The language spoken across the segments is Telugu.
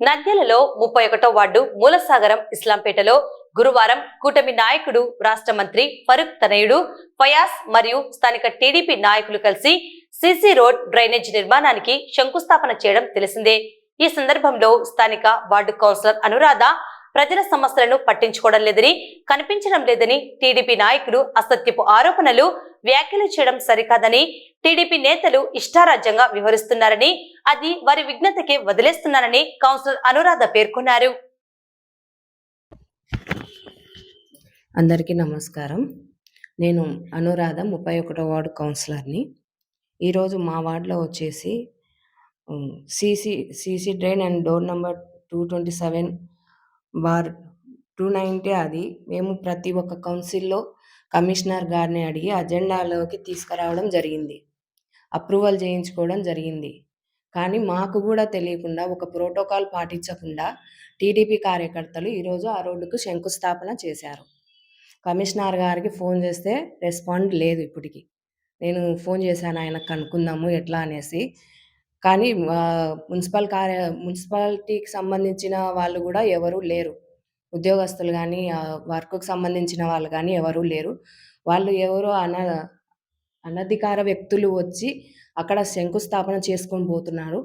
నంద్యాలలో ముప్పై ఒకటో వార్డు మూలసాగరం ఇస్లాంపేటలో గురువారం కూటమి నాయకుడు రాష్ట్ర మంత్రి ఫరూక్ తనయుడు ఫయాస్ మరియు స్థానిక టీడీపీ నాయకులు కలిసి సిసి రోడ్ డ్రైనేజ్ నిర్మాణానికి శంకుస్థాపన చేయడం తెలిసిందే. ఈ సందర్భంలో స్థానిక వార్డు కౌన్సిలర్ అనురాధ ప్రజల సమస్యలను పట్టించుకోవడం లేదని కనిపించడం లేదని టీడీపీ నాయకులు అసత్యపు ఆరోపణలు వ్యాఖ్యలు చేయడం సరికాదని టీడీపీ నేతలు ఇష్టారాజ్యంగా వివరిస్తున్నారని అది వారి విజ్ఞతకే వదిలేస్తున్నారని కౌన్సిలర్ అనురాధ పేర్కొన్నారు. అందరికీ నమస్కారం. నేను అనురాధ ముప్పై ఒకటో వార్డు కౌన్సిలర్ని. ఈరోజు మా వార్డులో వచ్చేసి CC CC drain and door number two twenty seven bar two ninety అది. మేము ప్రతి ఒక్క కౌన్సిల్లో కమిషనర్ గారిని అడిగి అజెండాలోకి తీసుకురావడం జరిగింది. అప్రూవల్ చేయించుకోవడం జరిగింది. కానీ మాకు కూడా తెలియకుండా ఒక ప్రోటోకాల్ పాటించకుండా టీడీపీ కార్యకర్తలు ఈరోజు ఆ రోడ్డుకు శంకుస్థాపన చేశారు. కమిషనర్ గారికి ఫోన్ చేస్తే రెస్పాండ్ లేదు ఇప్పటికి. నేను ఫోన్ చేశాను ఆయనకు కనుక్కుందాము ఎట్లా? అనేసి కానీ మున్సిపల్ కార్య మున్సిపాలిటీకి సంబంధించిన వాళ్ళు కూడా ఎవరు లేరు. ఉద్యోగస్తులు కానీ వర్క్కి సంబంధించిన వాళ్ళు కానీ ఎవరు లేరు. వాళ్ళు ఎవరో అన అనధికార వ్యక్తులు వచ్చి అక్కడ శంకుస్థాపన చేసుకొని పోతున్నారు.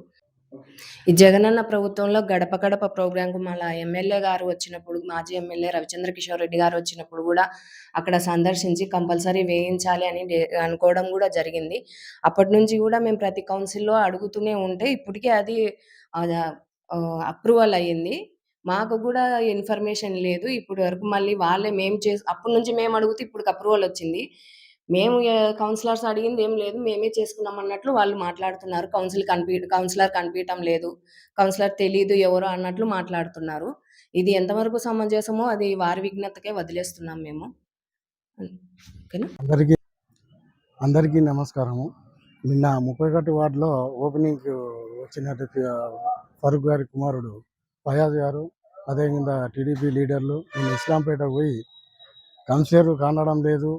ఈ జగనన్న ప్రభుత్వంలో గడప గడప ప్రోగ్రాంకు మళ్ళా ఎమ్మెల్యే గారు వచ్చినప్పుడు మాజీ ఎమ్మెల్యే రవిచంద్ర కిషోర్ రెడ్డి గారు వచ్చినప్పుడు కూడా అక్కడ సందర్శించి కంపల్సరీ వేయించాలి అని అనుకోవడం కూడా జరిగింది. అప్పటి నుంచి కూడా మేము ప్రతి కౌన్సిల్లో అడుగుతూనే ఉంటే ఇప్పటికే అది అప్రూవల్ అయ్యింది. మాకు కూడా ఇన్ఫర్మేషన్ లేదు. ఇప్పటి వరకు మళ్ళీ వాళ్ళే మేము చేసి అప్పటి నుంచి మేము అడుగుతూ ఇప్పుడు అప్రూవల్ వచ్చింది. మేము కౌన్సిలర్స్ అడిగింది ఏం లేదు మేమే చేసుకున్నాం అన్నట్లు వాళ్ళు మాట్లాడుతున్నారు. కౌన్సిల్ కనిపి కౌన్సిలర్ కనిపించడం లేదు. కౌన్సిలర్ తెలియదు ఎవరో అన్నట్లు మాట్లాడుతున్నారు. ఇది ఎంతవరకు సమంజసమో అది వారి విజ్ఞతకే వదిలేస్తున్నాం మేము. అందరికీ అందరికీ నమస్కారము. నిన్న ముప్పై ఒకటి వార్డులో ఓపెనింగ్ వచ్చినట్టు ఫరూక్ గారి కుమారుడు ఫయాజ్ గారు అదేవిధంగా టీడీపీ లీడర్లు నేను ఇస్లాంపేట పోయి కౌన్సిలర్ కానడం లేదు.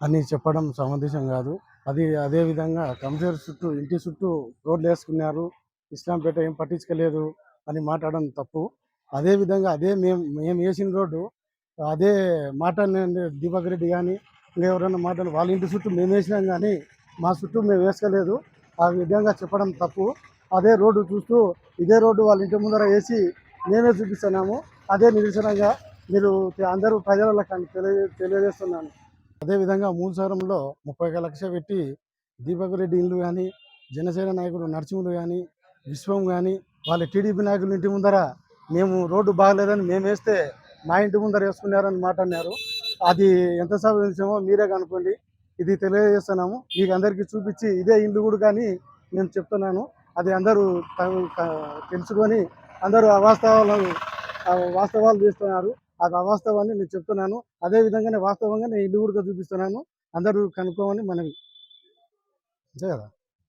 అని చెప్పడం సమంజసం కాదు. అది అదేవిధంగా కంసేరు చుట్టూ ఇంటి చుట్టూ రోడ్లు వేసుకున్నారు. ఇస్లాంపేట ఏం పట్టించుకోలేదు అని మాట్లాడడం తప్పు. అదేవిధంగా అదే మేము మేము వేసిన రోడ్డు అదే మాట దీపక్ రెడ్డి కానీ ఎవరైనా మాటలు వాళ్ళ ఇంటి చుట్టూ మేము వేసినాం కానీ మా చుట్టూ మేము వేసుకోలేదు. ఆ విధంగా చెప్పడం తప్పు. అదే రోడ్డు చూస్తూ ఇదే రోడ్డు వాళ్ళ ఇంటి ముందర వేసి మేమే చూపిస్తున్నాము. అదే నిరసనగా మీరు అందరూ ప్రజలకు తెలియ తెలియజేస్తున్నాను. అదేవిధంగా మూలసారంలో ముప్పై ఒక లక్ష పెట్టి దీపక్ రెడ్డి ఇల్లు కానీ జనసేన నాయకుడు నరసింహులు కానీ విశ్వం కానీ వాళ్ళ టీడీపీ నాయకులు ఇంటి ముందర మేము రోడ్డు బాగలేదని మేము వేస్తే మా ఇంటి ముందర వేసుకున్నారని అన్నారు. అది ఎంత సమో మీరే కనుక్కోండి. ఇది తెలియజేస్తున్నాము. మీకు అందరికీ చూపించి ఇదే ఇల్లు కూడా కానీ నేను చెప్తున్నాను. అది అందరూ త- తెలుసుకొని అందరూ అవాస్తవాలను ఆ వాస్తవాలు చేస్తున్నారు. అది అవాస్తవాన్ని నేను చెప్తున్నాను. అదే విధంగానే వాస్తవంగా నేను ఇల్లు కూడా చూపిస్తున్నాను. అందరూ కనుక్కోమని మనవి. అంతే కదా?